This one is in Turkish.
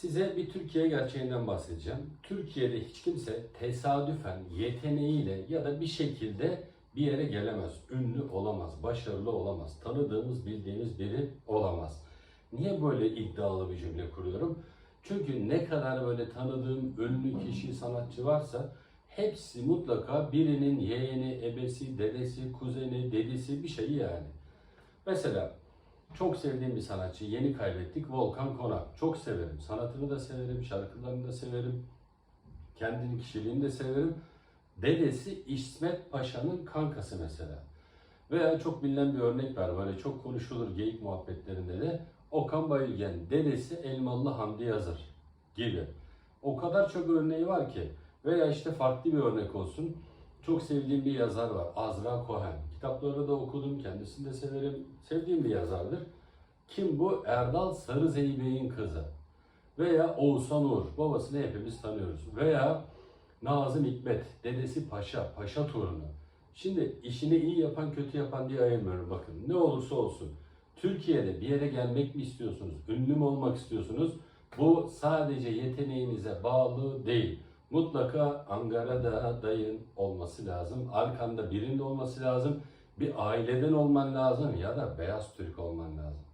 Size bir Türkiye gerçeğinden bahsedeceğim. Türkiye'de hiç kimse tesadüfen, yeteneğiyle ya da bir şekilde bir yere gelemez. Ünlü olamaz, başarılı olamaz, tanıdığımız, bildiğimiz biri olamaz. Niye böyle iddialı bir cümle kuruyorum? Çünkü ne kadar böyle tanıdığım ünlü kişi, sanatçı varsa hepsi mutlaka birinin yeğeni, ebesi, dedesi, kuzeni, dedisi bir şeyi yani. Mesela çok sevdiğim bir sanatçı, yeni kaybettik Volkan Konak. Çok severim. Sanatını da severim, şarkılarını da severim. Kendini, kişiliğini de severim. Dedesi İsmet Paşa'nın kankası mesela. Veya çok bilinen bir örnek var. Böyle çok konuşulur geyik muhabbetlerinde de. Okan Bayülgen, dedesi Elmalı Hamdi Yazır gibi. O kadar çok örneği var ki. Veya işte farklı bir örnek olsun. Çok sevdiğim bir yazar var. Azra Cohen. Kitaplarını da okudum. Kendisini de severim. Sevdiğim bir yazardır. Kim bu? Erdal Sarı Zeybek'in kızı. Veya Oğuzhan Uğur. Babasını hepimiz tanıyoruz. Veya Nazım Hikmet. Dedesi Paşa. Paşa torunu. Şimdi işini iyi yapan kötü yapan diye ayırmıyorum bakın. Ne olursa olsun. Türkiye'de bir yere gelmek mi istiyorsunuz? Ünlü mü olmak istiyorsunuz? Bu sadece yeteneğinize bağlı değil. Mutlaka Ankara'da dayın olması lazım. Arkanda birinin olması lazım. Bir aileden olman lazım ya da beyaz Türk olman lazım.